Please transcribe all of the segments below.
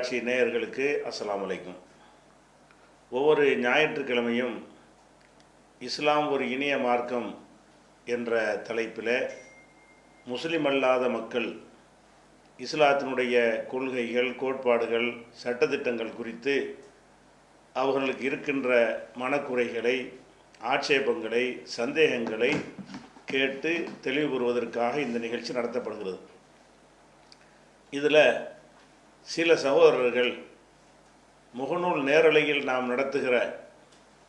தொலைக்காட்சி நேயர்களுக்கு அஸ்லாம் அலைக்கும். ஒவ்வொரு ஞாயிற்றுக்கிழமையும் இஸ்லாம் ஒரு இனிய மார்க்கம் என்ற தலைப்பில் முஸ்லிம் அல்லாத மக்கள் இஸ்லாத்தினுடைய கொள்கைகள் கோட்பாடுகள் சட்டத்திட்டங்கள் குறித்து அவர்களுக்கு இருக்கின்ற மனக்குறைகளை ஆட்சேபங்களை சந்தேகங்களை கேட்டு தெளிவு பெறுவதற்காக இந்த நிகழ்ச்சி நடத்தப்படுகிறது. இதில் சில சகோதரர்கள் முகநூல் நேரலையில் நாம் நடத்துகிற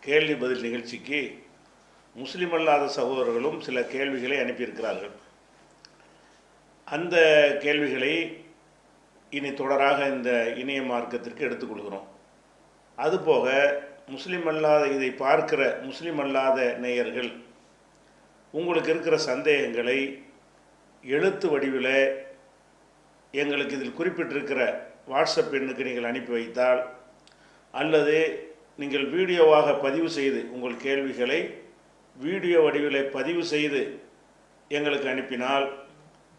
கேள்வி பதில் நிகழ்ச்சிக்கு முஸ்லிம் அல்லாத சகோதரர்களும் சில கேள்விகளை அனுப்பியிருக்கிறார்கள். அந்த கேள்விகளை இனி தொடராக இந்த இணைய மார்க்கத்திற்கு எடுத்துக்கொள்கிறோம். அதுபோக முஸ்லிம் அல்லாத இதை பார்க்கிற முஸ்லிம் அல்லாத நேயர்கள் உங்களுக்கு இருக்கிற சந்தேகங்களை எழுத்து வடிவில் எங்களுக்கு இதில் குறிப்பிட்டிருக்கிற வாட்ஸ்அப் எண்ணுக்கு நீங்கள் அனுப்பி வைத்தால் அல்லது நீங்கள் வீடியோவாக பதிவு செய்து உங்கள் கேள்விகளை வீடியோ வடிவில் பதிவு செய்து எங்களுக்கு அனுப்பினால்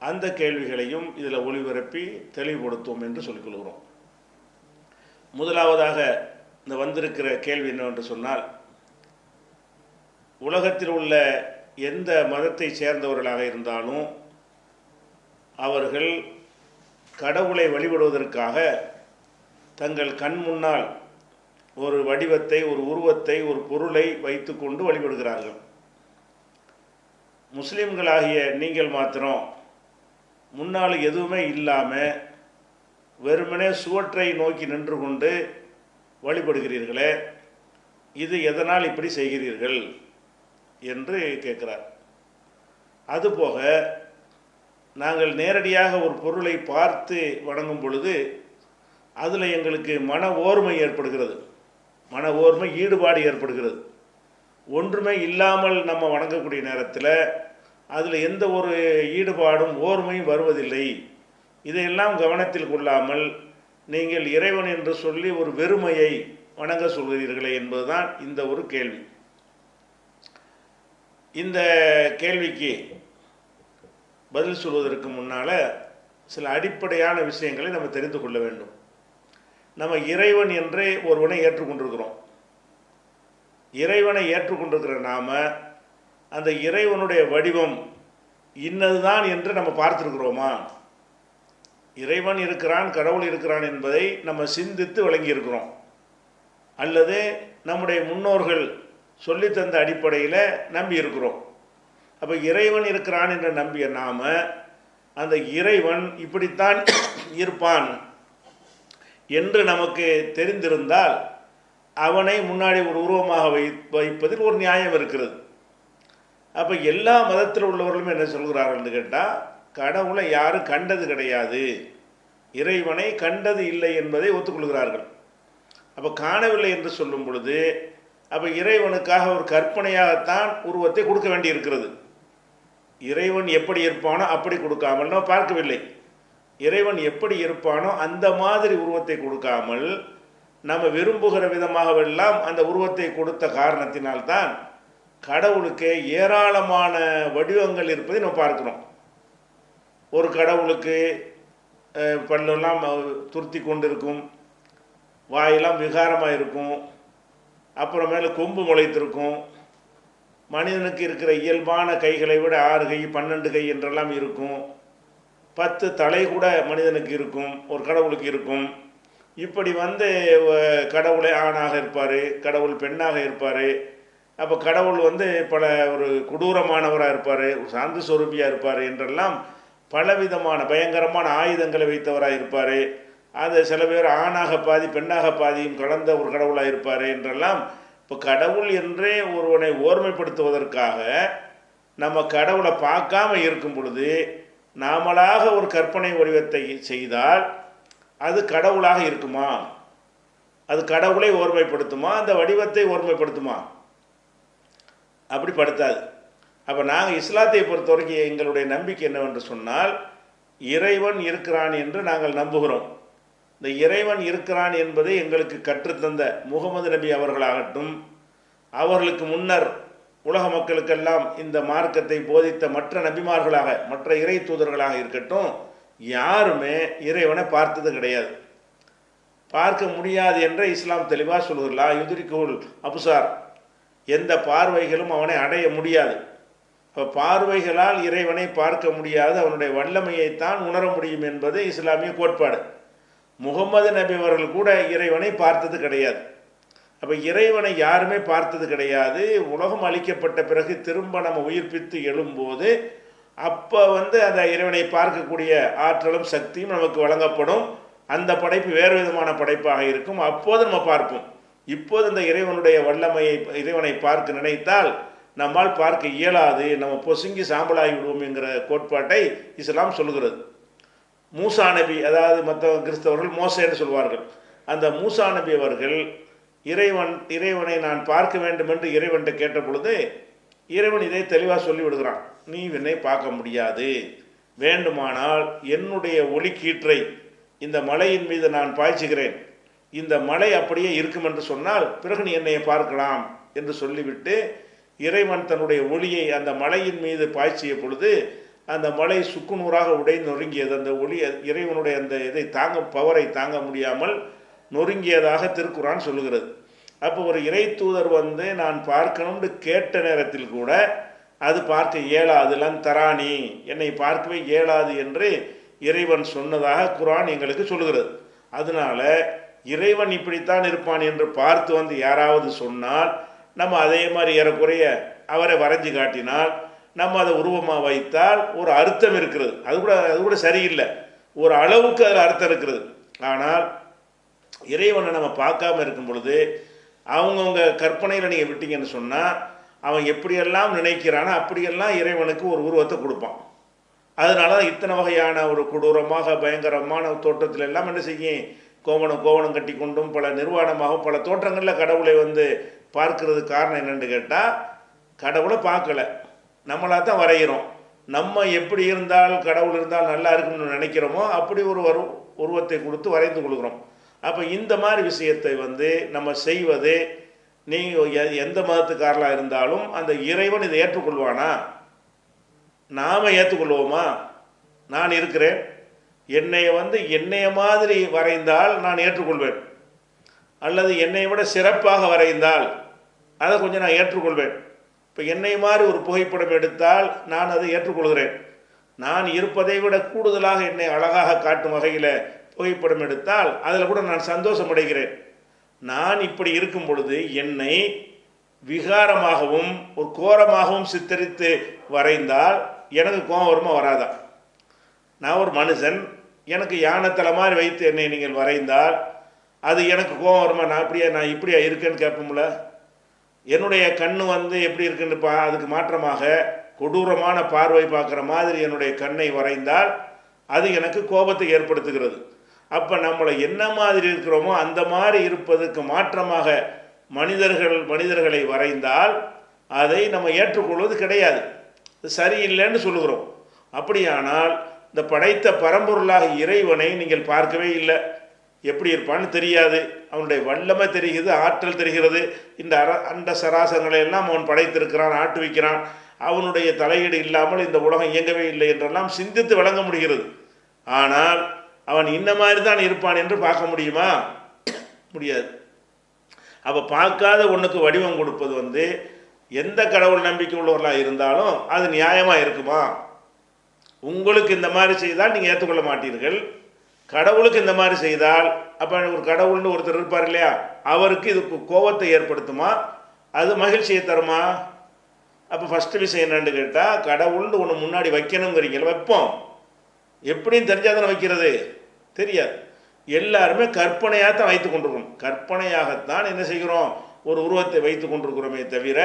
அந்த கேள்விகளையும் இதில் ஒளிபரப்பி தெளிவுபடுத்துவோம் என்று சொல்லிக்கொள்கிறோம் முதலாவதாக இந்த வந்திருக்கிற கேள்வி என்னவென்று சொன்னால் உலகத்தில் உள்ள எந்த மதத்தை சேர்ந்தவர்களாக இருந்தாலும் அவர்கள் கடவுளை வழிபடுவதற்காக தங்கள் கண் முன்னால் ஒரு வடிவத்தை ஒரு உருவத்தை ஒரு பொருளை வைத்துக்கொண்டு வழிபடுகிறார்கள். முஸ்லிம்களாகிய நீங்கள் மாத்திரம் முன்னால் எதுவுமே இல்லாமல் வெறுமனே சுவற்றை நோக்கி நின்று கொண்டு வழிபடுகிறீர்களே இது எதனால் இப்படி செய்கிறீர்கள்? என்று கேட்கிறார். அதுபோக நாங்கள் நேரடியாக ஒரு பொருளை பார்த்து வணங்கும் பொழுது அதில் எங்களுக்கு மன ஓர்மை ஏற்படுகிறது. மன ஓர்மை ஈடுபாடு ஏற்படுகிறது. ஒன்றுமே இல்லாமல் நம்ம வணங்கக்கூடிய நேரத்தில் அதில் எந்த ஒரு ஈடுபாடும் ஓர்மையும் வருவதில்லை. இதையெல்லாம் கவனத்தில் கொள்ளாமல் நீங்கள் இறைவன் என்று சொல்லி ஒரு வெறுமையை வணங்க சொல்கிறீர்களே என்பதுதான் இந்த ஒரு கேள்வி. இந்த கேள்விக்கு பதில் சொல்வதற்கு முன்னால் சில அடிப்படையான விஷயங்களை நம்ம தெரிந்து கொள்ள வேண்டும். நம்ம இறைவன் என்றே ஒருவனை ஏற்றுக்கொண்டிருக்கிறோம். இறைவனை ஏற்றுக்கொண்டிருக்கிற நாம அந்த இறைவனுடைய வடிவம் இன்னதுதான் என்று நம்ம பார்த்துருக்கிறோமா? இறைவன் இருக்கிறான் கடவுள் இருக்கிறான் என்பதை நம்ம சிந்தித்து விளங்கியிருக்கிறோம். அல்லது நம்முடைய முன்னோர்கள் சொல்லித்தந்த அடிப்படையில் நம்பி இருக்கிறோம் அப்போ இறைவன் இருக்கிறான் என்று நம்பிய நாம அந்த இறைவன் இப்படித்தான் இருப்பான் என்று நமக்கு தெரிந்திருந்தால் அவனை முன்னாடி ஒரு உருவமாக வை வைப்பதில் ஒரு நியாயம் இருக்கிறது. அப்போ எல்லா மதத்தில் உள்ளவர்களும் என்ன சொல்கிறார்கள் கேட்டால் கடவுளை யாரும் கண்டது கிடையாது. இறைவனை கண்டது இல்லை என்பதை ஒத்துக்கொள்கிறார்கள். அப்போ காணவில்லை என்று சொல்லும் பொழுது அப்போ இறைவனுக்காக ஒரு கற்பனையாகத்தான் உருவத்தை கொடுக்க வேண்டியிருக்கிறது. இறைவன் எப்படி இருப்பானோ அப்படி கொடுக்காமல் நம்ம பார்க்கவில்லை. இறைவன் எப்படி இருப்பானோ அந்த மாதிரி உருவத்தை கொடுக்காமல் நம்ம விரும்புகிற விதமாகவெல்லாம் அந்த உருவத்தை கொடுத்த காரணத்தினால்தான் கடவுளுக்கு ஏராளமான வடிவங்கள் இருப்பதை நம்ம பார்க்கிறோம். ஒரு கடவுளுக்கு பல்லெல்லாம் துருத்தி கொண்டு இருக்கும் வாயெல்லாம் விகாரமாக இருக்கும் அப்புறமேல கொம்பு முளைத்திருக்கும் மனிதனுக்கு இருக்கிற இயல்பான கைகளை விட ஆறு கை பன்னெண்டு கை என்றெல்லாம் இருக்கும். பத்து தலை கூட மனிதனுக்கு இருக்கும் ஒரு கடவுளுக்கு இருக்கும். இப்படி வந்து கடவுளை ஆணாக இருப்பார் கடவுள் பெண்ணாக இருப்பார். அப்போ கடவுள் வந்து பல ஒரு கொடூரமானவராக இருப்பார் சாந்து சொரூபியாக இருப்பார் என்றெல்லாம் பலவிதமான பயங்கரமான ஆயுதங்களை வைத்தவராக இருப்பார். அது சில பேர் ஆணாக பாதி பெண்ணாக பாதியும் கலந்த ஒரு கடவுளாக இருப்பார் என்றெல்லாம் இப்போ கடவுள் என்றே ஒருவனை ஓர்மைப்படுத்துவதற்காக நம்ம கடவுளை பார்க்காம இருக்கும் பொழுது நாமளாக ஒரு கற்பனை வடிவத்தை செய்தால் அது கடவுளாக இருக்குமா? அது கடவுளை ஓர்மைப்படுத்துமா? அந்த வடிவத்தை ஓர்மைப்படுத்துமா? அப்படி படுத்தாது. அப்போ நாங்கள் இஸ்லாத்தை பொறுத்த வரைக்கும் எங்களுடைய நம்பிக்கை என்னவென்று சொன்னால் இறைவன் இருக்கிறான் என்று நாங்கள் நம்புகிறோம். இந்த இறைவன் இருக்கிறான் என்பதை எங்களுக்கு கற்றுத்தந்த முகமது நபி அவர்களாகட்டும் அவர்களுக்கு முன்னர் உலக மக்களுக்கெல்லாம் இந்த மார்க்கத்தை போதித்த மற்ற நபிமார்களாக மற்ற இறை தூதர்களாக இருக்கட்டும் யாருமே இறைவனை பார்த்தது கிடையாது. பார்க்க முடியாது என்று இஸ்லாம் தெளிவாக சொல்லுகிறா யுதிரிக்குள் அபுசார். எந்த பார்வைகளும் அவனை அடைய முடியாது. அப்போ பார்வைகளால் இறைவனை பார்க்க முடியாது. அவனுடைய வல்லமையைத்தான் உணர முடியும் என்பது இஸ்லாமிய கோட்பாடு. முகமது நபி அவர்கள் கூட இறைவனை பார்த்தது கிடையாது. அப்போ இறைவனை யாருமே பார்த்தது கிடையாது. உலகம் அளிக்கப்பட்ட பிறகு திரும்ப நம்ம உயிர்ப்பித்து எழும்போது அப்போ வந்து அந்த இறைவனை பார்க்கக்கூடிய ஆற்றலும் சக்தியும் நமக்கு வழங்கப்படும். அந்த படைப்பு வேறு விதமான படைப்பாக இருக்கும். அப்போது நம்ம பார்ப்போம். இப்போது இந்த இறைவனுடைய வல்லமையை இறைவனை பார்க்க நினைத்தால் நம்மால் பார்க்க இயலாது. நம்ம பொசுங்கி சாம்பலாகி விடுவோம் என்கிற கோட்பாட்டை இஸ்லாம் சொல்கிறது மூசா நபி அதாவது மற்ற கிறிஸ்தவர்கள் மோசேன்னு சொல்வார்கள். அந்த மூசா நபி அவர்கள் இறைவன் இறைவனை நான் பார்க்க வேண்டும் என்று இறைவன்கிட்ட கேட்ட பொழுது இறைவன் இதை தெளிவாக சொல்லி விடுகிறான். நீ என்னை பார்க்க முடியாது. வேண்டுமானால் என்னுடைய ஒளி கீற்றை இந்த மலையின் மீது நான் பாய்ச்சுகிறேன். இந்த மலை அப்படியே இருக்கும் என்று சொன்னால் பிறகு நீ என்னை பார்க்கலாம் என்று சொல்லிவிட்டு இறைவன் தன்னுடைய ஒளியை அந்த மலையின் மீது பாய்ச்சிய பொழுது அந்த மலை சுக்குநூறாக உடை நொறுங்கியது. அந்த ஒளி இறைவனுடைய அந்த இதை தாங்க பவரை தாங்க முடியாமல் நொறுங்கியதாக திருக்குறான் சொல்லுகிறது. அப்போ ஒரு இறை தூதர் வந்து நான் பார்க்கணும்னு கேட்ட நேரத்தில் கூட அது பார்க்க இயலாது. தராணி. என்னை பார்க்கவே இயலாது என்று இறைவன் சொன்னதாக குரான் எங்களுக்கு சொல்லுகிறது. அதனால இறைவன் இப்படித்தான் இருப்பான் என்று பார்த்து வந்து யாராவது சொன்னால் நம்ம அதே மாதிரி ஏறக்குறைய அவரை வரைஞ்சு காட்டினால் நம்ம அதை உருவமாக வைத்தால் ஒரு அர்த்தம் இருக்கிறது. அது கூட அது கூட சரியில்லை. ஒரு அளவுக்கு அதில் அர்த்தம் இருக்கிறது. ஆனால் இறைவனை நம்ம பார்க்காம இருக்கும் பொழுது அவங்கவுங்க கற்பனையில் நீங்கள் விட்டீங்கன்னு சொன்னால் அவன் எப்படியெல்லாம் நினைக்கிறானோ அப்படியெல்லாம் இறைவனுக்கு ஒரு உருவத்தை கொடுப்பான். அதனால தான் இத்தனை வகையான ஒரு கொடூரமாக பயங்கரமான தோற்றத்தில் எல்லாம் என்ன செய்யும்? கோவணம் கோவணம் கட்டி கொண்டும் பல நிர்வாணமாகவும் பல தோற்றங்களில் கடவுளை வந்து பார்க்கறதுக்கு காரணம் என்னென்னு கேட்டால் கடவுளை பார்க்கல. நம்மளாக தான் வரைகிறோம். நம்ம எப்படி இருந்தால் கடவுள் இருந்தால் நல்லா இருக்கும்னு நினைக்கிறோமோ அப்படி ஒரு வரு உருவத்தை கொடுத்து வரைந்து கொடுக்குறோம் அப்போ இந்த மாதிரி விஷயத்தை வந்து நம்ம செய்வது நீங்கள் எந்த மதத்துக்காரலாக இருந்தாலும் அந்த இறைவன் இதை ஏற்றுக்கொள்வானா? நாம் ஏற்றுக்கொள்வோமா? நான் இருக்கிறேன். என்னை வந்து என்னைய மாதிரி வரைந்தால் நான் ஏற்றுக்கொள்வேன். அல்லது என்னை விட சிறப்பாக வரைந்தால் அதை கொஞ்சம் நான் ஏற்றுக்கொள்வேன். இப்போ என்னை மாதிரி ஒரு புகைப்படம் எடுத்தால் நான் அதை ஏற்றுக்கொள்கிறேன். நான் இருப்பதை விட கூடுதலாக என்னை அழகாக காட்டும் வகையில் புகைப்படம் எடுத்தால் அதில் கூட நான் சந்தோஷம் அடைகிறேன். நான் இப்படி இருக்கும் பொழுது என்னை விகாரமாகவும் ஒரு கோரமாகவும் சித்தரித்து வரைந்தால் எனக்கு கோபம் வருமா வராதா? நான் ஒரு மனுஷன் எனக்கு யானத்தலை மாதிரி வைத்து என்னை நீங்கள் வரைந்தால் அது எனக்கு கோபம் வருமா? நான் அப்படியே நான் இப்படியா இருக்கேன்னு கேட்போம்ல. என்னுடைய கண் வந்து எப்படி இருக்குன்னு பா அதுக்கு மாற்றமாக கொடூரமான பார்வை பார்க்குற மாதிரி என்னுடைய கண்ணை வரைந்தால் அது எனக்கு கோபத்தை ஏற்படுத்துகிறது. அப்போ நம்மளை என்ன மாதிரி இருக்கிறோமோ அந்த மாதிரி இருப்பதற்கு மாற்றமாக மனிதர்கள் மனிதர்களை வரைந்தால் அதை நம்ம ஏற்றுக்கொள்வது கிடையாது. சரியில்லைன்னு சொல்லுகிறோம். அப்படியானால் இந்த படைத்த பரம்பொருளாக இறைவனை நீங்கள் பார்க்கவே இல்லை. எப்படி இருப்பான்னு தெரியாது. அவனுடைய வல்லமை தெரிகிறது ஆற்றல் தெரிகிறது. இந்த அர அண்ட சராசங்களை எல்லாம் அவன் படைத்திருக்கிறான் ஆட்டுவிக்கிறான். அவனுடைய தலையீடு இல்லாமல் இந்த உலகம் இயங்கவே இல்லை என்றெல்லாம் சிந்தித்து வழங்க முடிகிறது. ஆனால் அவன் இந்த மாதிரி தான் இருப்பான் என்று பார்க்க முடியுமா? முடியாது. அப்போ பார்க்காத ஒன்றுக்கு வடிவம் கொடுப்பது வந்து எந்த கடவுள் நம்பிக்கை உள்ளவர்களாக இருந்தாலும் அது நியாயமாக இருக்குமா? உங்களுக்கு இந்த மாதிரி செய்தால் நீங்கள் ஏற்றுக்கொள்ள மாட்டீர்கள். கடவுளுக்கு இந்த மாதிரி செய்தால் அப்போ ஒரு கடவுள்னு ஒருத்தர் இருப்பார் இல்லையா? அவருக்கு இது கோபத்தை ஏற்படுத்துமா? அது மகிழ்ச்சியை தருமா? அப்போ ஃபஸ்ட்டு விஷயம் என்னன்னு கேட்டால் கடவுள்னு ஒன்று முன்னாடி வைக்கணுங்கிறீங்கள வைப்போம். எப்படின்னு தெரிஞ்சால் தானே வைக்கிறது? தெரியாது. எல்லாருமே கற்பனையாக தான் வைத்து கொண்டிருக்கணும். கற்பனையாகத்தான் என்ன செய்கிறோம்? ஒரு உருவத்தை வைத்து கொண்டிருக்கிறோமே தவிர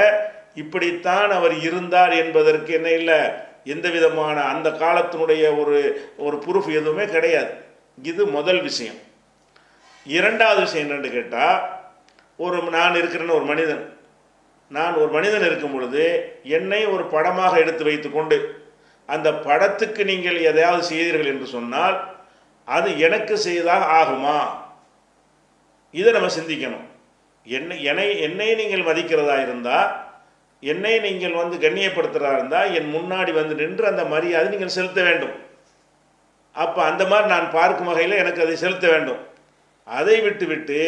இப்படித்தான் அவர் இருந்தார் என்பதற்கு என்ன இல்லை? எந்த விதமான அந்த காலத்தினுடைய ஒரு ஒரு ப்ரூஃப் எதுவுமே கிடையாது. இது முதல் விஷயம். இரண்டாவது விஷயம் என்னென்னு கேட்டால் ஒரு நான் இருக்கிறேன்னு ஒரு மனிதன் நான் ஒரு மனிதன் இருக்கும் பொழுது என்னை ஒரு படமாக எடுத்து வைத்துக்கொண்டு அந்த படத்துக்கு நீங்கள் எதையாவது செய்தீர்கள் என்று சொன்னால் அது எனக்கு செய்தாக ஆகுமா? இதை நம்ம சிந்திக்கணும். என்னை என்னை என்னை நீங்கள் மதிக்கிறதா இருந்தால் என்னை நீங்கள் வந்து கண்ணியப்படுத்துகிறதா இருந்தால் என் முன்னாடி வந்து நின்று அந்த மரியாதை நீங்கள் செலுத்த வேண்டும். அப்போ அந்த மாதிரி நான் பார்க்கும் வகையில் எனக்கு அதை செலுத்த வேண்டும். அதை விட்டுவிட்டு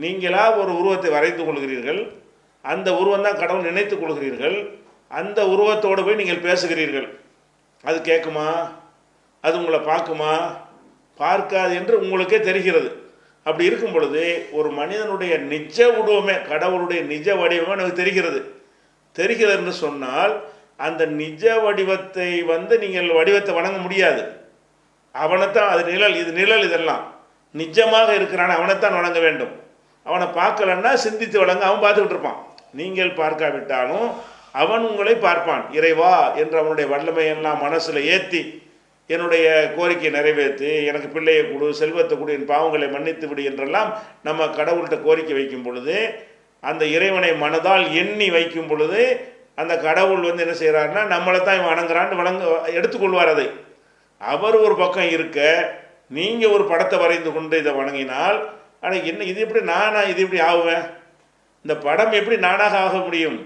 நீங்களாக ஒரு உருவத்தை வரைந்து கொள்கிறீர்கள். அந்த உருவம் தான் கடவுள் நினைத்துக் கொள்கிறீர்கள். அந்த உருவத்தோடு போய் நீங்கள் பேசுகிறீர்கள். அது கேட்குமா? அது உங்களை பார்க்குமா? பார்க்காது என்று உங்களுக்கே தெரிகிறது. அப்படி இருக்கும் பொழுது ஒரு மனிதனுடைய நிஜ உருவமே கடவுளுடைய நிஜ வடிவமே எனக்கு தெரிகிறது. தெரிகிறது என்று சொன்னால் அந்த நிஜ வடிவத்தை வந்து நீங்கள் வடிவத்தை வணங்க முடியாது. அவனைத்தான் அது நிழல் இது நிழல் இதெல்லாம். நிஜமாக இருக்கிறான் அவனைத்தான் வணங்க வேண்டும். அவனை பார்க்கலன்னா சிந்தித்து வணங்க அவன் பார்த்துக்கிட்டு இருப்பான். நீங்கள் பார்க்காவிட்டாலும் அவன் உங்களை பார்ப்பான். இறைவா என்று அவனுடைய வல்லமையெல்லாம் மனசில் ஏற்றி என்னுடைய கோரிக்கையை நிறைவேற்றி எனக்கு பிள்ளையை கொடு செல்வத்தை கொடு என் பாவங்களை மன்னித்து விடு என்றெல்லாம் நம்ம கடவுள்கிட்ட கோரிக்கை வைக்கும் பொழுது அந்த இறைவனை மனதால் எண்ணி வைக்கும் பொழுது அந்த கடவுள் வந்து என்ன செய்கிறாருன்னா நம்மளை தான் இவன் வணங்குறான்னு வணங்க எடுத்துக்கொள்வார் அதை. அவர் ஒரு பக்கம் இருக்க நீங்கள் ஒரு படத்தை வரைந்து கொண்டு இதை வணங்கினால் ஆனால் என்ன இது எப்படி நானா இது எப்படி ஆகுவேன்? இந்த படம் எப்படி நானாக ஆக முடியும்?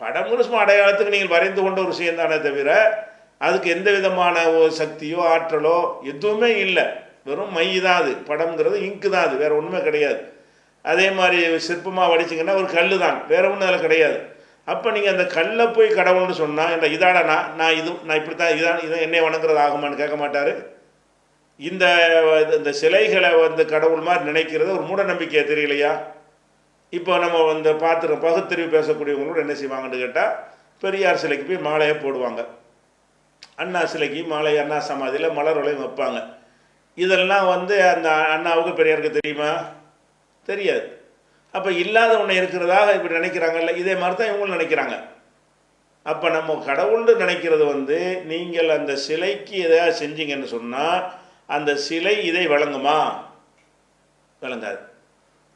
படம்னு சும்மா அடையாளத்துக்கு நீங்கள் வரைந்து கொண்ட ஒரு விஷயம் தானே தவிர அதுக்கு எந்த விதமான ஒரு சக்தியோ ஆற்றலோ எதுவுமே இல்லை. வெறும் மை தான் அது. படம்ங்கிறது இங்கு தான் அது. வேறு ஒன்றுமே கிடையாது. அதே மாதிரி சிற்பமாக வடிச்சிங்கன்னா ஒரு கல் தான். வேறு ஒன்றும் அதில் கிடையாது. அப்போ நீங்கள் அந்த கல்லை போய் கடவுள்னு சொன்னால் இந்த இதாடா நான் நான் இது நான் இப்படி தான் இதான் இதை என்னை வணங்குறது ஆகுமான்னு கேட்க மாட்டார்? இந்த இந்த சிலைகளை வந்து கடவுள் மாதிரி நினைக்கிறது ஒரு மூட நம்பிக்கையை தெரியலையா? இப்போ நம்ம வந்து பார்த்துருக்க பகுத்தறிவு பேசக்கூடியவங்களோட என்ன செய்வாங்கன்னு கேட்டால் பெரியார் சிலைக்கு போய் மாலையை போடுவாங்க. அண்ணா சிலைக்கு மாலை அண்ணா சமாதியில் மலர் வளையம் வைப்பாங்க. இதெல்லாம் வந்து அந்த அண்ணாவுக்கு பெரியாருக்கு தெரியுமா? தெரியாது. அப்போ இல்லாத ஒன்று இருக்கிறதாக இப்படி நினைக்கிறாங்கல்ல இதே மாதிரி தான் இவங்களும் நினைக்கிறாங்க. அப்போ நம்ம கடவுள்னு நினைக்கிறது வந்து நீங்கள் அந்த சிலைக்கு எதாவது செஞ்சீங்கன்னு சொன்னால் அந்த சிலை இதை வழங்குமா? விளங்காது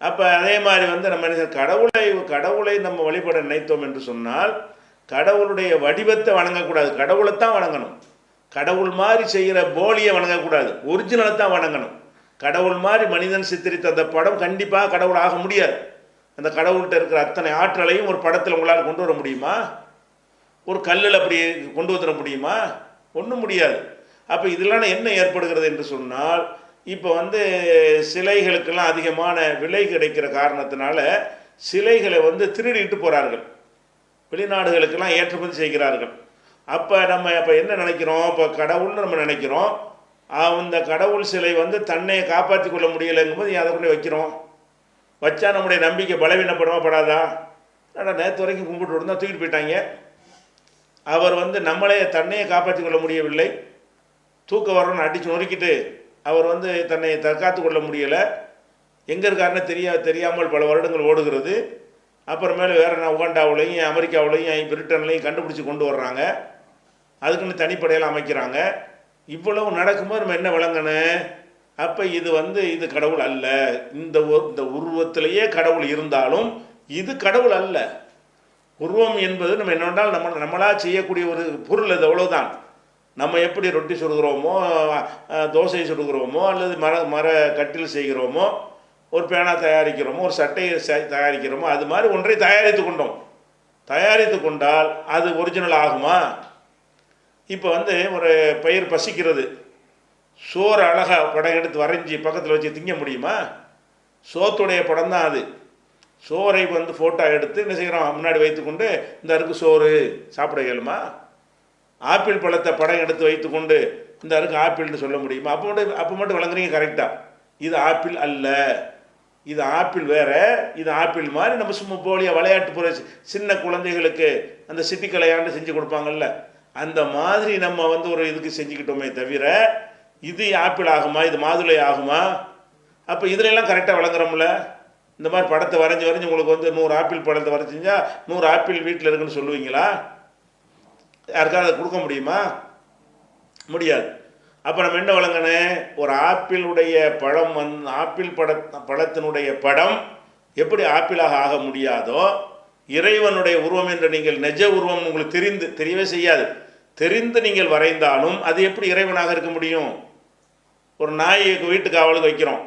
அப்போ அதே மாதிரி வந்து நம்ம மனிதர் கடவுளை கடவுளை நம்ம வழிபட நினைத்தோம் என்று சொன்னால் கடவுளுடைய வடிவத்தை வணங்கக்கூடாது. கடவுளை தான் வணங்கணும். கடவுள் மாதிரி செய்கிற போலியை வணங்கக்கூடாது. ஒரிஜினலை தான் வணங்கணும். கடவுள் மாதிரி மனிதன் சித்தரித்த அந்த படம் கண்டிப்பாக கடவுள் ஆக முடியாது. அந்த கடவுள்கிட்ட இருக்கிற அத்தனை ஆற்றலையும் ஒரு படத்தில் உங்களால் கொண்டு வர முடியுமா? ஒரு கல்லில் அப்படி கொண்டு வந்துட முடியுமா? ஒன்றும் முடியாது. அப்போ இதெல்லாம் என்ன ஏற்படுகிறது என்று சொன்னால் இப்போ வந்து சிலைகளுக்கெல்லாம் அதிகமான விலை கிடைக்கிற காரணத்தினால சிலைகளை வந்து திருடிட்டு போகிறார்கள் வெளிநாடுகளுக்கெல்லாம் ஏற்றுமதி செய்கிறார்கள். அப்போ நம்ம அப்போ என்ன நினைக்கிறோம்? இப்போ கடவுள்னு நம்ம நினைக்கிறோம். அந்த கடவுள் சிலை வந்து தன்னை காப்பாற்றி கொள்ள முடியலைங்கும்போது அதை கொண்டு வைக்கிறோம்? வச்சா நம்முடைய நம்பிக்கை பலவீனப்படுமா படாதா ஆனால் நேற்று வரைக்கும் கும்பிட்டு இருந்தால் தூக்கிட்டு போயிட்டாங்க. அவர் வந்து நம்மளே தன்னையே காப்பாற்றி கொள்ள முடியவில்லை. தூக்க வரணும்னு அடித்து நொறுக்கிட்டு அவர் வந்து தன்னை தற்காத்து கொள்ள முடியலை. எங்கே இருக்காருன்னு தெரியா தெரியாமல் பல வருடங்கள் ஓடுகிறது. அப்புறமேல வேறு நான் உகாண்டாவிலையும் அமெரிக்காவிலையும் பிரிட்டன்லையும் கண்டுபிடிச்சி கொண்டு வர்றாங்க. அதுக்குன்னு தனிப்படையில் அமைக்கிறாங்க. இவ்வளவு நடக்கும்போது நம்ம என்ன விளங்கணும்? அப்போ இது வந்து இது கடவுள் அல்ல. இந்த உ- இந்த உருவத்திலேயே கடவுள் இருந்தாலும் இது கடவுள் அல்ல. உருவம் என்பது நம்ம என்னென்றால் நம்ம நம்மளாக செய்யக்கூடிய ஒரு பொருள் அது அவ்வளோதான் நம்ம எப்படி ரொட்டி சுடுகிறோமோ தோசை சுடுகிறோமோ அல்லது மர மர கட்டில் செய்கிறோமோ ஒரு பேனா தயாரிக்கிறோமோ ஒரு சட்டையை தயாரிக்கிறோமோ அது மாதிரி ஒன்றை தயாரித்து கொண்டோம். தயாரித்து கொண்டால் அது ஒரிஜினல் ஆகுமா? இப்போ வந்து ஒரு பயிர் பசிக்கிறது. சோறு அழகாக படம் எடுத்து வரைஞ்சி பக்கத்தில் வச்சு திங்க முடியுமா? சோத்துடைய படம் தான் அது. சோறை வந்து ஃபோட்டோ எடுத்து என்ன செய்கிறோம் முன்னாடி வைத்துக்கொண்டு இந்த அருக்கு சோறு சாப்பிட இயலுமா? ஆப்பிள் பழத்தை படம் எடுத்து வைத்துக்கொண்டு இந்த அருக்கு ஆப்பிள்னு சொல்ல முடியுமா? அப்போ மட்டும் அப்போ மட்டும் வழங்குறீங்க கரெக்டாக இது ஆப்பிள் அல்ல. இது ஆப்பிள் வேற. இது ஆப்பிள் மாதிரி நம்ம சும்மா போலியாக விளையாட்டு போகிற சின்ன குழந்தைகளுக்கு அந்த சிட்டி கலையாண்டு செஞ்சு கொடுப்பாங்கல்ல? அந்த மாதிரி நம்ம வந்து ஒரு இதுக்கு செஞ்சுக்கிட்டோமே தவிர இது ஆப்பிள் ஆகுமா? இது மாதுளை ஆகுமா? அப்போ இதிலெல்லாம் கரெக்டாக வழங்குறோம்ல. இந்த மாதிரி படத்தை வரைஞ்சி வரைஞ்சி உங்களுக்கு வந்து நூறு ஆப்பிள் படத்தை வரைஞ்சிஞ்சா நூறு ஆப்பிள் வீட்டில் இருக்குன்னு சொல்லுவீங்களா? யாருக்காவது அதை கொடுக்க முடியுமா? முடியாது. அப்போ நம்ம என்ன வழங்கணும்? ஒரு ஆப்பிளுடைய பழம் வந் ஆப்பிள் பட பழத்தினுடைய படம் எப்படி ஆப்பிளாக ஆக முடியாதோ இறைவனுடைய உருவம் என்று நீங்கள் நெஜ உருவம் உங்களுக்கு தெரிந்து தெரியவே செய்யாது. தெரிந்து நீங்கள் வரைந்தாலும் அது எப்படி இறைவனாக இருக்க முடியும்? ஒரு நாயை வீட்டு காவலுக்கு வைக்கிறோம்.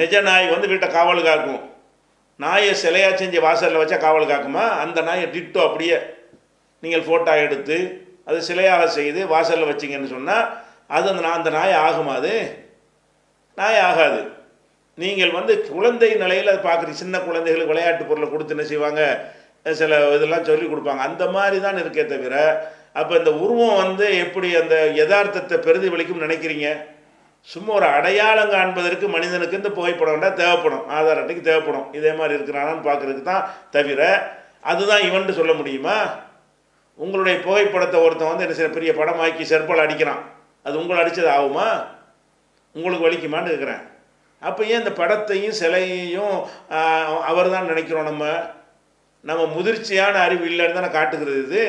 நிஜ நாய் வந்து வீட்டை காவல் காக்கும். நாயை சிலையாக செஞ்சு வாசலில் வச்சா காவல் காக்குமா? அந்த நாயை டிட்டோ அப்படியே நீங்கள் ஃபோட்டோ எடுத்து அது சிலையாக செய்து வாசலில் வச்சிங்கன்னு சொன்னால் அது அந்த அந்த நாய் ஆகுமா அது? நாய் ஆகாது. நீங்கள் வந்து குழந்தை நிலையில் பார்க்குறீங்க சின்ன குழந்தைகளுக்கு விளையாட்டு பொருளை கொடுத்து என்ன செய்வாங்க? சில இதெல்லாம் சொல்லி கொடுப்பாங்க. அந்த மாதிரி தான் இருக்கே தவிர அப்போ இந்த உருவம் வந்து எப்படி அந்த யதார்த்தத்தை பிரதிபலிக்கும் நினைக்கிறீங்க? சும்மா ஒரு அடையாளம் காண்பதற்கு மனிதனுக்கு இந்த புகைப்படம் தேவைப்படும். ஆதார் அட்டைக்கு தேவைப்படும். இதே மாதிரி இருக்கிறானான்னு பார்க்கறதுக்கு தான் தவிர அதுதான் இவன்ட்டு சொல்ல முடியுமா? உங்களுடைய புகைப்படத்தை ஒருத்தன் வந்து என்ன செய்ய பெரிய படமாக்கி செருப்பால் அடிக்கிறான். அது உங்களை அடித்தது ஆகுமா? உங்களுக்கு வலிக்குமான்னு இருக்கிறேன் அப்போ ஏன் இந்த படத்தையும் சிலையையும் அவர் தான் நினைக்கிறோம் நம்ம? நம்ம முதிர்ச்சியான அறிவு இல்லைன்னு தானே காட்டுகிறது இது?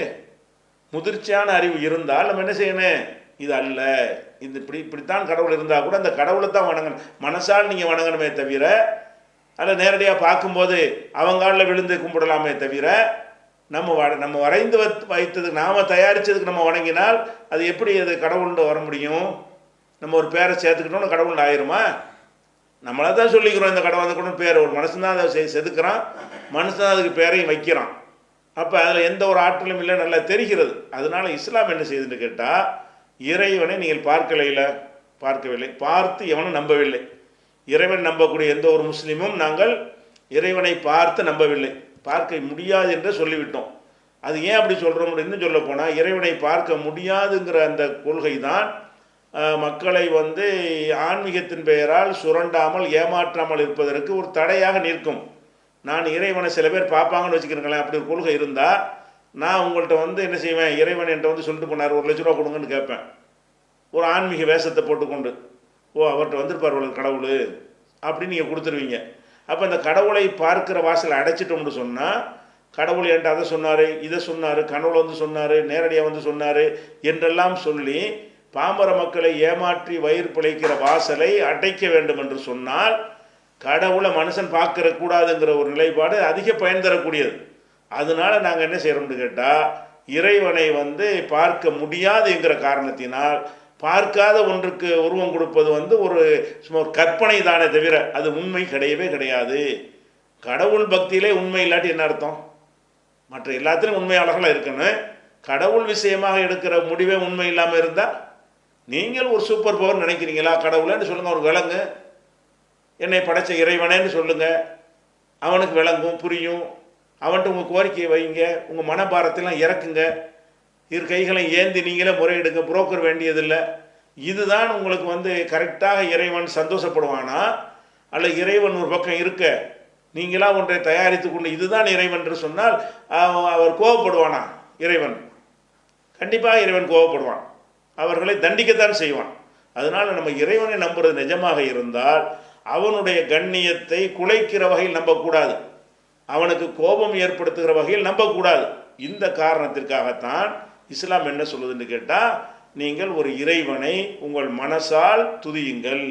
முதிர்ச்சியான அறிவு இருந்தால் நம்ம என்ன செய்யணும்? இது அல்ல இது இப்படி இப்படித்தான் கடவுள் இருந்தால் கூட அந்த கடவுளை தான் வணங்கணும். மனசால் நீங்கள் வணங்கணுமே தவிர அதில் நேரடியாக பார்க்கும்போது அவங்காலில் விழுந்து கும்பிடலாமே தவிர நம்ம வ நம்ம வரைந்து வைத்து வைத்ததுக்கு நாம் தயாரித்ததுக்கு நம்ம வணங்கினால் அது எப்படி அது கடவுள்கிட்ட வர முடியும்? நம்ம ஒரு பேரை சேர்த்துக்கிட்டோம்னு கடவுள் ஆயிருமா? நம்மளை தான் சொல்லிக்கிறோம் இந்த கடவுள் அந்த கூட பேர். ஒரு மனுஷன் தான் அதை செ- செதுக்குறான். மனுஷன் தான் அதுக்கு பேரையும் வைக்கிறான். அப்போ அதில் எந்த ஒரு ஆற்றலும் இல்லை நல்லா தெரிகிறது. அதனால இஸ்லாம் என்ன செய்யுதுன்னு கேட்டால் இறைவனை நீங்கள் பார்க்கலையில? பார்க்கவில்லை. பார்த்து எவனும் நம்பவில்லை. இறைவன் நம்பக்கூடிய எந்த ஒரு முஸ்லீமும் நாங்கள் இறைவனை பார்த்து நம்பவில்லை. பார்க்க முடியாது என்று சொல்லிவிட்டோம். அது ஏன் அப்படி சொல்கிறோம் இன்னும் சொல்ல போனால் இறைவனை பார்க்க முடியாதுங்கிற அந்த கொள்கை தான் மக்களை வந்து ஆன்மீகத்தின் பெயரால் சுரண்டாமல் ஏமாற்றாமல் இருப்பதற்கு ஒரு தடையாக நிற்கும். நான் இறைவனை சில பேர் பார்ப்பாங்கன்னு வச்சுக்கிறீங்களேன் அப்படி ஒரு கொள்கை இருந்தால் நான் உங்கள்கிட்ட வந்து என்ன செய்வேன்? இறைவன் என்கிட்ட வந்து சொல்லிட்டு போனார். ஒரு லட்ச ரூபா கொடுங்கன்னு கேட்பேன். ஒரு ஆன்மீக வேஷத்தை போட்டுக்கொண்டு ஓ அவர்கிட்ட வந்திருப்பார் உங்களுக்கு கடவுள் அப்படின்னு நீங்கள் கொடுத்துருவீங்க. அப்போ அந்த கடவுளை பார்க்கிற வாசலை அடைச்சிட்டோம்னு சொன்னால் கடவுள் என்கிட்ட அதை சொன்னார் இதை சொன்னார் கனவுல வந்து சொன்னார் நேரடியாக வந்து சொன்னார் என்றெல்லாம் சொல்லி பாமர மக்களை ஏமாற்றி வயிறு பிழைக்கிற வாசலை அடைக்க வேண்டும் என்று சொன்னால் கடவுளை மனுஷன் பார்க்கற கூடாதுங்கிற ஒரு நிலைப்பாடு அதிக பயன் தரக்கூடியது. அதனால நாங்கள் என்ன செய்கிறோம்னு கேட்டால் இறைவனை வந்து பார்க்க முடியாது என்கிற காரணத்தினால் பார்க்காத ஒன்றுக்கு உருவம் கொடுப்பது வந்து ஒரு சும்மா ஒரு கற்பனை தானே தவிர அது உண்மை கிடையவே கிடையாது. கடவுள் பக்தியிலே உண்மை இல்லாட்டி என்ன அர்த்தம்? மற்ற எல்லாத்திலும் உண்மையாளர்களாக இருக்கணும். கடவுள் விஷயமாக எடுக்கிற முடிவே உண்மை இல்லாமல் இருந்தால் நீங்கள் ஒரு சூப்பர் பவர் நினைக்கிறீங்களா? கடவுளைன்னு சொல்லுங்கள் ஒரு விலங்கு. என்னை படைச்ச இறைவனேன்னு சொல்லுங்கள் அவனுக்கு விளங்கும் புரியும். அவன்கிட்ட உங்கள் கோரிக்கையை வைங்க உங்கள் மனபாரத்தெல்லாம் இறக்குங்க. இரு கைகளை ஏந்தி நீங்களே முறையிடுங்க. புரோக்கர் வேண்டியதில்லை. இதுதான் உங்களுக்கு வந்து கரெக்டாக இறைவன் சந்தோஷப்படுவானா? அல்ல இறைவன் ஒரு பக்கம் இருக்க நீங்களா ஒன்றை தயாரித்து கொண்டு இதுதான் இறைவன் என்று சொன்னால் அவர் கோவப்படுவானா? இறைவன். கண்டிப்பாக இறைவன் கோவப்படுவான். அவர்களை தண்டிக்கத்தான் செய்வான். அதனால் நம்ம இறைவனை நம்புறது நிஜமாக இருந்தால் அவனுடைய கண்ணியத்தை குலைக்கிற வகையில் நம்பக்கூடாது. அவனுக்கு கோபம் ஏற்படுத்துகிற வகையில் நம்பக்கூடாது. இந்த காரணத்திற்காகத்தான் இஸ்லாம் என்ன சொல்லுதுன்னு கேட்டால் நீங்கள் ஒரு இறைவனை உங்கள் மனசால் துதியுங்கள்.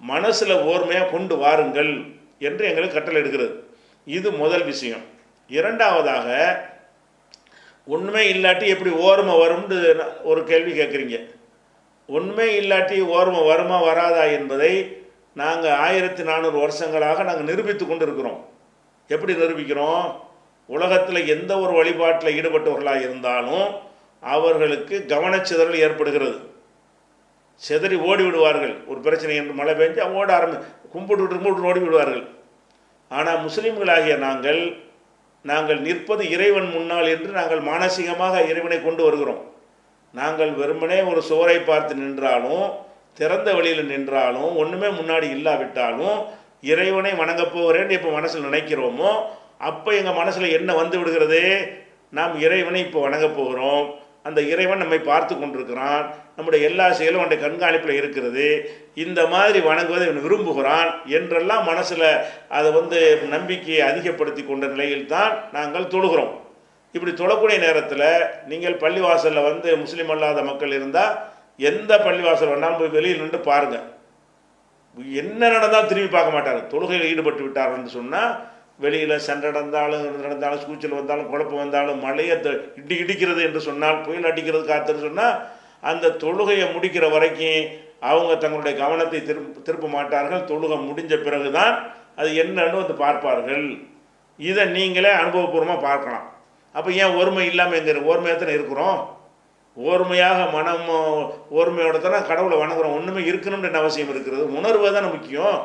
மனசில் ஓர்மையாக கொண்டு வாருங்கள் என்று எங்களுக்கு கட்டளை எடுக்கிறது. இது முதல் விஷயம். இரண்டாவதாக உண்மை இல்லாட்டி எப்படி ஓர்மை வரும்னு ஒரு கேள்வி கேட்குறீங்க உண்மை இல்லாட்டி ஓர்மை வருமா வராதா என்பதை நாங்கள் ஆயிரத்தி நானூறு வருஷங்களாக நாங்கள் நிரூபித்து கொண்டு இருக்கிறோம் எப்படி நிரூபிக்கிறோம்? உலகத்தில் எந்த ஒரு வழிபாட்டில் ஈடுபட்டவர்களாக இருந்தாலும் அவர்களுக்கு கவனச்சிதறல் ஏற்படுகிறது. சிதறி ஓடி விடுவார்கள். ஒரு பிரச்சனை என்று மழை பெஞ்சு ஓட ஆரம்பி கும்பிட்டு கும்பிட்டு ஓடி விடுவார்கள். ஆனால் முஸ்லீம்களாகிய நாங்கள் நாங்கள் நிற்பது இறைவன் முன்னால் என்று நாங்கள் மானசீகமாக இறைவனை கொண்டு வருகிறோம். நாங்கள் வெறுமனே ஒரு சுவரை பார்த்து நின்றாலும் திறந்த வழியில் நின்றாலும் ஒன்றுமே முன்னாடி இல்லாவிட்டாலும் இறைவனை வணங்கப் போகிறேன்னு இப்போ மனசில் நினைக்கிறோமோ அப்போ எங்கள் மனசில் என்ன வந்து விடுகிறது? நாம் இறைவனை இப்போ வணங்கப் போகிறோம். அந்த இறைவன் நம்மை பார்த்து கொண்டிருக்கிறான். நம்முடைய எல்லா செயலும் அவனுடைய கண்காணிப்பில் இருக்கிறது. இந்த மாதிரி வணங்குவதை இவன் விரும்புகிறான் என்றெல்லாம் மனசில் அதை வந்து நம்பிக்கையை அதிகப்படுத்தி கொண்ட நிலையில் தான் நாங்கள் தொழுகிறோம். இப்படி தொழக்கூடிய நேரத்தில் நீங்கள் பள்ளிவாசலில் வந்து முஸ்லீம் அல்லாத மக்கள் இருந்தால் எந்த பள்ளிவாசல் வேணாலும் போய் வெளியில் நின்று பாருங்கள் என்ன நடந்தாலும் திரும்பி பார்க்க மாட்டார். தொழுகையில் ஈடுபட்டு விட்டார்னு சொன்னால் வெளியில் சண்டை நடந்தாலும் நடந்தாலும் கூச்சல் வந்தாலும் குழப்பம் வந்தாலும் மழையை த- இடி இடிக்கிறது என்று சொன்னால் புயல் அடிக்கிறது காத்துன்னு சொன்னால் அந்த தொழுகையை முடிக்கிற வரைக்கும் அவங்க தங்களுடைய கவனத்தை திரும்ப திருப்ப மாட்டார்கள். தொழுகை முடிஞ்ச பிறகுதான் அது என்னன்னு வந்து பார்ப்பார்கள். இதை நீங்களே அனுபவபூர்வமாக பார்க்கலாம். அப்போ ஏன் ஒருமை இல்லாமல் எங்கள் ஒருமையாக தானே இருக்கிறோம்? ஓர்மையாக மனம் ஓர்மையோட தானே கடவுளை வணங்குறோம். ஒன்றுமே இருக்கணும்னு அவசியம் இருக்கிறது. உணர்வு தானே முக்கியம்.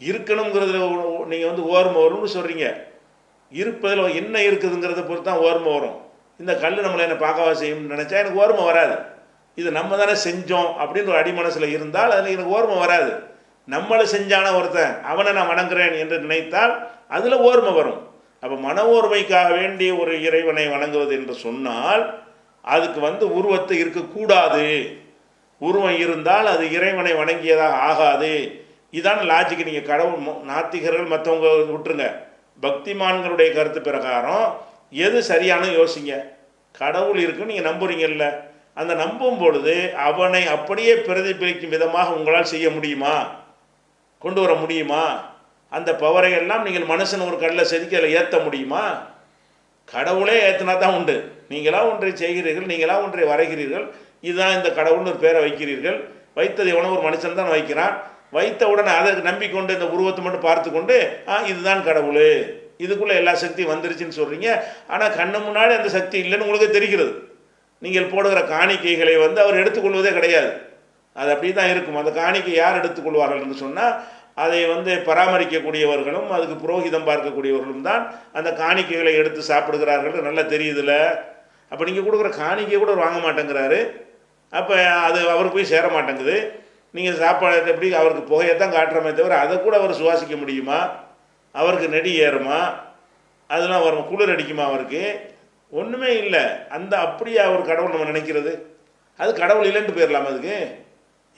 இருக்கணுங்கிறதுல நீங்கள் வந்து ஓர்மை வரும்னு சொல்கிறீங்க இருப்பதில் என்ன இருக்குதுங்கிறத பொறுத்து தான் ஓர்மை வரும். இந்த கல் நம்மளை என்ன பார்க்கவா செய்யும்னு நினச்சா எனக்கு ஓர்மை வராது. இது நம்ம தானே செஞ்சோம் அப்படின்னு ஒரு அடிமனசில் இருந்தால் அதில் எனக்கு ஓர்மை வராது. நம்மளை செஞ்சான ஒருத்தன் அவனை நான் வணங்குறேன் என்று நினைத்தால் அதில் ஓர்மை வரும். அப்போ மன ஓர்மைக்காக வேண்டிய ஒரு இறைவனை வணங்குவது என்று சொன்னால் அதுக்கு வந்து உருவத்தை இருக்கக்கூடாது. உருவம் இருந்தால் அது இறைவனை வணங்கியதாக ஆகாது. இதான் லாஜிக் நீங்கள் கடவுள் நாத்திகர்கள் மற்றவங்க விட்டுருங்க. பக்திமான்களுடைய கருத்து பிரகாரம் எது சரியான யோசிங்க. கடவுள் இருக்குன்னு நீங்கள் நம்புறீங்கல்ல. அந்த நம்பும் பொழுது அவனை அப்படியே பிரதிபலிக்கும் விதமாக உங்களால் செய்ய முடியுமா? கொண்டு வர முடியுமா? அந்த பவரை எல்லாம் நீங்கள் மனுஷன் ஒரு கல்லில் செதுக்கி அதில் ஏற்ற முடியுமா? கடவுளே ஏற்றினா தான் உண்டு. நீங்களாம் ஒன்றை செய்கிறீர்கள் நீங்களாக ஒன்றை வரைகிறீர்கள். இதுதான் இந்த கடவுள்னு ஒரு பேரை வைக்கிறீர்கள். வைத்தது எவனோ ஒரு மனுஷன் தான் வைக்கிறான். வைத்த உடனே அதை நம்பிக்கொண்டு இந்த உருவத்தை மட்டும் பார்த்து கொண்டு ஆ இதுதான் கடவுள். இதுக்குள்ளே எல்லா சக்தியும் வந்துருச்சுன்னு சொல்கிறீங்க ஆனால் கண்ணு முன்னாடி அந்த சக்தி இல்லைன்னு உங்களுக்கு தெரிகிறது. நீங்கள் போடுகிற காணிக்கைகளை வந்து அவர் எடுத்துக்கொள்வதே கிடையாது. அது அப்படி தான் இருக்கும். அந்த காணிக்கை யார் எடுத்துக்கொள்வார்கள் என்று சொன்னால் அதை வந்து பராமரிக்கக்கூடியவர்களும் அதுக்கு புரோகிதம் பார்க்கக்கூடியவர்களும் தான் அந்த காணிக்கைகளை எடுத்து சாப்பிடுகிறார்கள். நல்லா தெரியுதுல்ல அப்போ நீங்கள் கொடுக்குற காணிக்கை கூட அவர் வாங்க மாட்டேங்கிறாரு. அப்போ அது அவருக்கு போய் சேர மாட்டேங்குது. நீங்கள் சாப்பாடு எப்படி அவருக்கு புகையை தான் காட்டுறமே தவிர அதை கூட அவர் சுவாசிக்க முடியுமா? அவருக்கு நெடி ஏறுமா? அதெல்லாம் வரும் குளிர் அடிக்குமா அவருக்கு? ஒன்றுமே இல்லை. அந்த அப்படியே அவர் கடவுள் நம்ம நினைக்கிறது. அது கடவுள் இல்லைன்ட்டு போயிடலாம் அதுக்கு?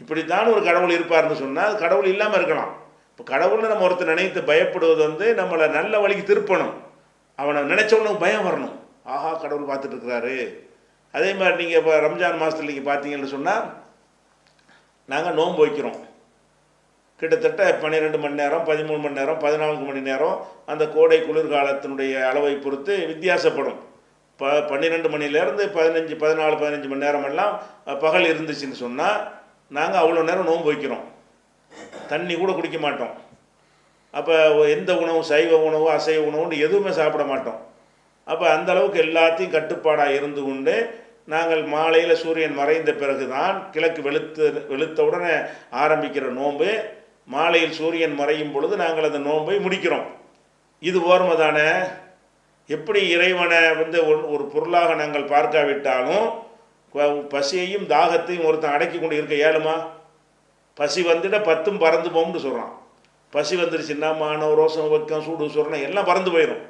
இப்படித்தான் ஒரு கடவுள் இருப்பார்னு சொன்னால் அது கடவுள் இல்லாமல் இருக்கலாம். இப்போ கடவுள்னு நம்ம ஒருத்தர் நினைத்து பயப்படுவது வந்து நம்மளை நல்ல வழிக்கு திருப்பணும். அவனை நினச்சவனுக்கு பயம் வரணும். ஆஹா கடவுள் பார்த்துட்டு இருக்கிறாரு அதே மாதிரி நீங்கள் இப்போ ரம்ஜான் மாதத்தில் நீங்கள் பார்த்தீங்கன்னு சொன்னால் நாங்கள் நோன்பு வைக்கிறோம். கிட்டத்தட்ட பன்னிரெண்டு மணி நேரம் பதிமூணு மணி நேரம் பதினான்கு மணி நேரம் அந்த கோடை குளிர்காலத்தினுடைய அளவை பொறுத்து வித்தியாசப்படும். ப பன்னிரெண்டு மணிலேருந்து பதினஞ்சு பதினாலு பதினஞ்சு மணி நேரம் எல்லாம் பகல் இருந்துச்சுன்னு சொன்னால் நாங்கள் அவ்வளோ நேரம் நோன்பு வைக்கிறோம். தண்ணி கூட குடிக்க மாட்டோம். அப்போ எந்த உணவு சைவ உணவு அசைவ உணவுன்னு எதுவுமே சாப்பிட மாட்டோம். அப்போ அந்த அளவுக்கு எல்லாத்தையும் கட்டுப்பாடாக இருந்து கொண்டு நாங்கள் மாலையில் சூரியன் மறைந்த பிறகு தான் கிழக்கு வெளுத்து வெளுத்த உடனே ஆரம்பிக்கிற நோன்பு மாலையில் சூரியன் மறையும் பொழுது நாங்கள் அந்த நோன்பை முடிக்கிறோம். இது ஓர்மை தானே? எப்படி இறைவனை வந்து ஒரு ஒரு பொருளாக நாங்கள் பார்க்காவிட்டாலும் பசியையும் தாகத்தையும் ஒருத்தன் அடக்கி கொண்டு இருக்க ஏழுமா பசி வந்துட பத்தும் பறந்து போகும்னு சொல்கிறான் பசி வந்துருச்சுன்னா மானம் ரோசம் வெக்கம் சூடு சொல்கிறேன் எல்லாம் பறந்து போயிடும்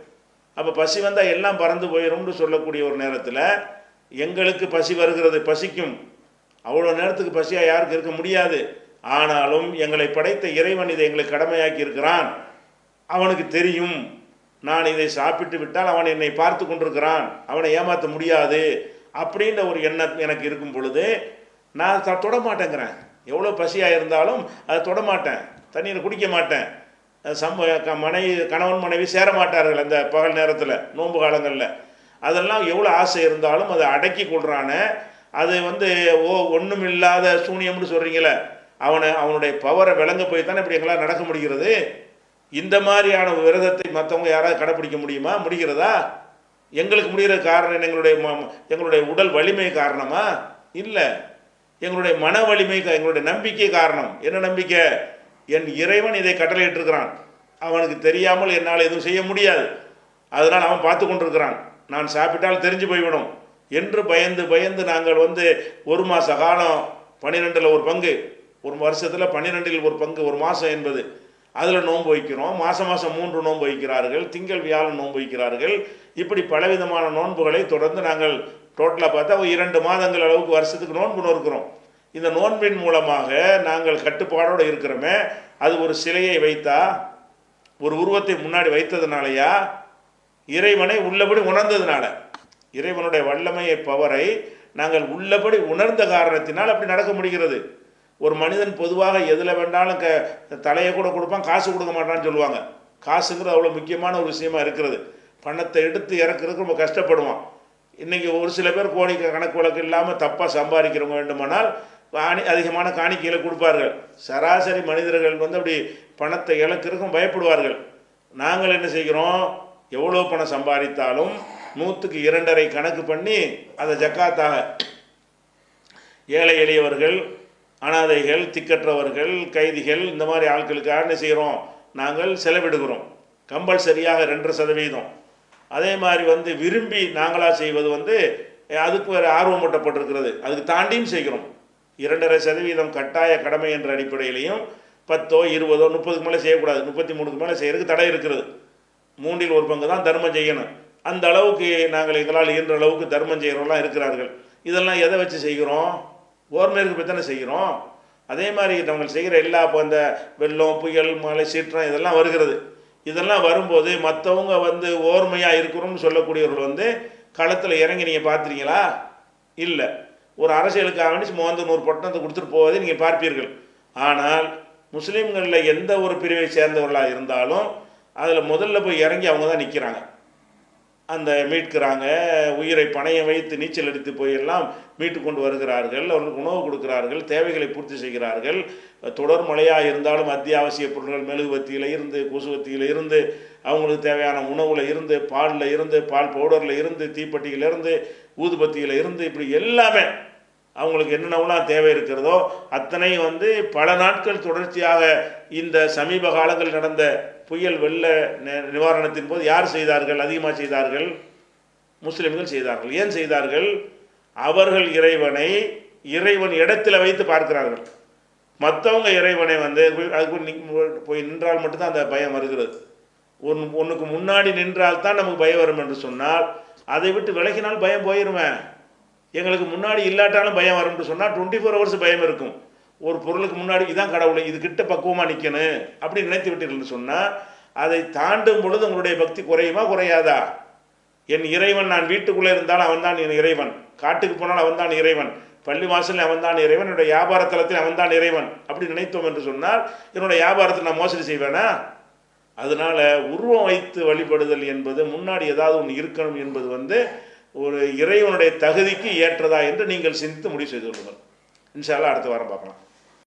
அப்போ பசி வந்தால் எல்லாம் பறந்து போயிடும்னு சொல்லக்கூடிய ஒரு நேரத்தில் எங்களுக்கு பசி வருகிறது பசிக்கும். அவ்வளோ நேரத்துக்கு பசியாக யாருக்கு இருக்க முடியாது. ஆனாலும் எங்களை படைத்த இறைவன் இதை எங்களை கடமையாக்கி இருக்கிறான். அவனுக்கு தெரியும். நான் இதை சாப்பிட்டு விட்டால் அவன் என்னை பார்த்து கொண்டிருக்கிறான். அவனை ஏமாற்ற முடியாது. அப்படின்ற ஒரு எண்ணம் எனக்கு இருக்கும் பொழுது நான் தொட மாட்டேங்கிறேன். எவ்வளோ பசியாக இருந்தாலும் அதை தொட மாட்டேன். தண்ணீரை குடிக்க மாட்டேன். அஹ் சம்ப க- மனைவி கணவன் மனைவி சேரமாட்டார்கள் அந்த பகல் நேரத்தில் நோன்பு காலங்களில். அதெல்லாம் எவ்வளோ ஆசை இருந்தாலும் அதை அடக்கி கொள்றானே. அது வந்து ஓ ஒன்றும் இல்லாத சூனியம்னு சொல்கிறீங்களே அவனை அவனுடைய பவரை விளங்க போய் தானே இப்படி எங்களால் நடக்க முடிகிறது? இந்த மாதிரியான விரதத்தை மற்றவங்க யாராவது கடைப்பிடிக்க முடியுமா? முடிகிறதா? எங்களுக்கு முடிகிற காரணம் எங்களுடைய ம- எங்களுடைய உடல் வலிமை காரணமா? இல்லை. எங்களுடைய மன வலிமை எங்களுடைய நம்பிக்கை காரணம். என்ன நம்பிக்கை? என் இறைவன் இதை கட்டளையிட்டிருக்கிறான். அவனுக்கு தெரியாமல் என்னால் எதுவும் செய்ய முடியாது. அதனால் அவன் பார்த்து கொண்டிருக்கிறான். நான் சாப்பிட்டால் தெரிஞ்சு போய்விடும் என்று பயந்து பயந்து நாங்கள் வந்து ஒரு மாத காலம் பன்னிரெண்டில் ஒரு பங்கு ஒரு வருஷத்தில் பன்னிரெண்டில் ஒரு பங்கு ஒரு மாதம் என்பது. அதில் நோன்பு வைக்கிறோம். மாதம் மாதம் மூன்று நோன்பு வைக்கிறார்கள். திங்கள் வியாழன் நோன்பு வைக்கிறார்கள். இப்படி பலவிதமான நோன்புகளை தொடர்ந்து நாங்கள் டோட்டலாக பார்த்தா இரண்டு மாதங்கள் அளவுக்கு வருஷத்துக்கு நோன்பு நோக்கிறோம் இந்த நோன்பின் மூலமாக நாங்கள் கட்டுப்பாடோடு இருக்கிறோமே அது ஒரு சிலையை வைத்தா ஒரு உருவத்தை முன்னாடி வைத்ததுனாலயா? இறைவனை உள்ளபடி உணர்ந்ததுனால. இறைவனுடைய வல்லமையை பவரை நாங்கள் உள்ளபடி உணர்ந்த காரணத்தினால் அப்படி நடக்க முடிகிறது. ஒரு மனிதன் பொதுவாக எதில் வேண்டாலும் க தலையை கூட கொடுப்பான் காசு கொடுக்க மாட்டான்னு சொல்லுவாங்க. காசுங்கிறது அவ்வளோ முக்கியமான ஒரு விஷயமா இருக்கிறது. பணத்தை எடுத்து இறக்குறதுக்கு ரொம்ப கஷ்டப்படுவான். இன்றைக்கி ஒரு சில பேர் கோடி கணக்கு வழக்கு இல்லாமல் தப்பாக சம்பாதிக்கிறவங்க வேண்டுமானால் காணி அதிகமான காணிக்கைகளை கொடுப்பார்கள். சராசரி மனிதர்கள் வந்து அப்படி பணத்தை இழக்கிறதுக்கும் பயப்படுவார்கள். நாங்கள் என்ன செய்கிறோம்? எவ்வளோ பணம் சம்பாதித்தாலும் நூற்றுக்கு இரண்டரை கணக்கு பண்ணி அதை ஜக்காத்தாக ஏழை எளியவர்கள் அனாதைகள் திக்கற்றவர்கள் கைதிகள் இந்த மாதிரி ஆட்களுக்காக என்ன செய்கிறோம்? நாங்கள் செலவிடுகிறோம். கம்பல்சரியாக ரெண்டரை சதவீதம். அதே மாதிரி வந்து விரும்பி நாங்களாக செய்வது வந்து அதுக்கு வேறு ஆர்வமூட்டப்பட்டிருக்கிறது. அதுக்கு தாண்டியும் செய்கிறோம். இரண்டரை சதவீதம் கட்டாய கடமை என்ற அடிப்படையிலையும் பத்தோ இருபதோ முப்பதுக்கு மேலே செய்யக்கூடாது. முப்பத்தி மூணுக்கு மேலே செய்கிறதுக்கு தடை இருக்கிறது மூன்றில் ஒரு பங்கு தான் தர்மம் செய்யணும். அந்த அளவுக்கு நாங்கள் எங்களால் இயன்ற அளவுக்கு தர்மம் செய்கிறவங்களாம் இருக்கிறார்கள். இதெல்லாம் எதை வச்சு செய்கிறோம்? ஓர்மேற்கு பற்றி தானே செய்கிறோம். அதே மாதிரி நாங்கள் செய்கிற எல்லா இப்போ அந்த வெள்ளம் புயல் மழை சீற்றம் இதெல்லாம் வருகிறது. இதெல்லாம் வரும்போது மற்றவங்க வந்து ஓர்மையாக இருக்கிறோம்னு சொல்லக்கூடியவர்கள் வந்து களத்தில் இறங்கி நீங்கள் பார்த்துறீங்களா இல்லை. ஒரு அரசியலுக்காக வேண்டி மோந்த நூறு பட்டணத்தை கொடுத்துட்டு போவதை நீங்கள் பார்ப்பீர்கள். ஆனால் முஸ்லீம்களில் எந்த ஒரு பிரிவை சேர்ந்தவர்களாக இருந்தாலும் அதில் முதல்ல போய் இறங்கி அவங்க தான் நிற்கிறாங்க அந்த மீட்கிறாங்க உயிரை பணையம் வைத்து நீச்சல் அடித்து போய் எல்லாம் மீட்டு கொண்டு வருகிறார்கள் அவர்களுக்கு உணவு கொடுக்கிறார்கள் தேவைகளை பூர்த்தி செய்கிறார்கள். தொடர் மழையாக இருந்தாலும் அத்தியாவசிய பொருட்கள் மெழுகுவத்தியில் இருந்து கொசுவத்தியில் இருந்து அவங்களுக்கு தேவையான உணவில் இருந்து பாலில் இருந்து பால் பவுடரில் இருந்து தீப்பெட்டியில் இருந்து ஊதுபத்தியில் இருந்து இப்படி எல்லாமே அவங்களுக்கு என்னென்னலாம் தேவை இருக்கிறதோ அத்தனை வந்து பல நாட்கள் தொடர்ச்சியாக இந்த சமீப காலங்கள் நடந்த புயல் வெள்ள நிவாரணத்தின் போது யார் செய்தார்கள்? அதிகமாக செய்தார்கள்? முஸ்லிம்கள் செய்தார்கள். ஏன் செய்தார்கள்? அவர்கள் இறைவனை இறைவன் இடத்துல வைத்து பார்க்கிறார்கள். மற்றவங்க இறைவனை வந்து அதுக்கு போய் நின்றால் மட்டும்தான் அந்த பயம் வருகிறது. ஒன் ஒன்றுக்கு முன்னாடி நின்றால் தான் நமக்கு பயம் வரும் என்று சொன்னால் அதை விட்டு விலகினால் பயம் போயிடுவேன் எங்களுக்கு முன்னாடி இல்லாட்டாலும் பயம் வரும்னு சொன்னால் டுவெண்ட்டி ஃபோர் ஹவர்ஸ் பயம் இருக்கும். ஒரு பொருளுக்கு முன்னாடி இதான் கடவுளை இது கிட்ட பக்குவமாக நிற்கணும் அப்படி நினைத்து விட்டீர்கள்னு சொன்னால் அதை தாண்டும் பொழுது உங்களுடைய பக்தி குறையுமா குறையாதா? என் இறைவன் நான் வீட்டுக்குள்ளே இருந்தாலும் அவன் தான் என் இறைவன். காட்டுக்கு போனால் அவன் தான் இறைவன். பள்ளி வாசலில் அவன் தான் இறைவன். என்னுடைய வியாபார தளத்தில் அவன் தான் இறைவன். அப்படி நினைத்தோம் என்று சொன்னால் என்னுடைய வியாபாரத்தை நான் மோசடி செய்வேனா? அதனால் உருவம் வைத்து வழிபடுதல் என்பது முன்னாடி ஏதாவது ஒன்று இருக்கணும் என்பது வந்து ஒரு இறைவனுடைய தகுதிக்கு ஏற்றதா என்று நீங்கள் சிந்தித்து முடிவு செய்து கொள்ளுங்கள். இன்ஷால்லாம் அடுத்த வாரம் பார்க்கலாம்.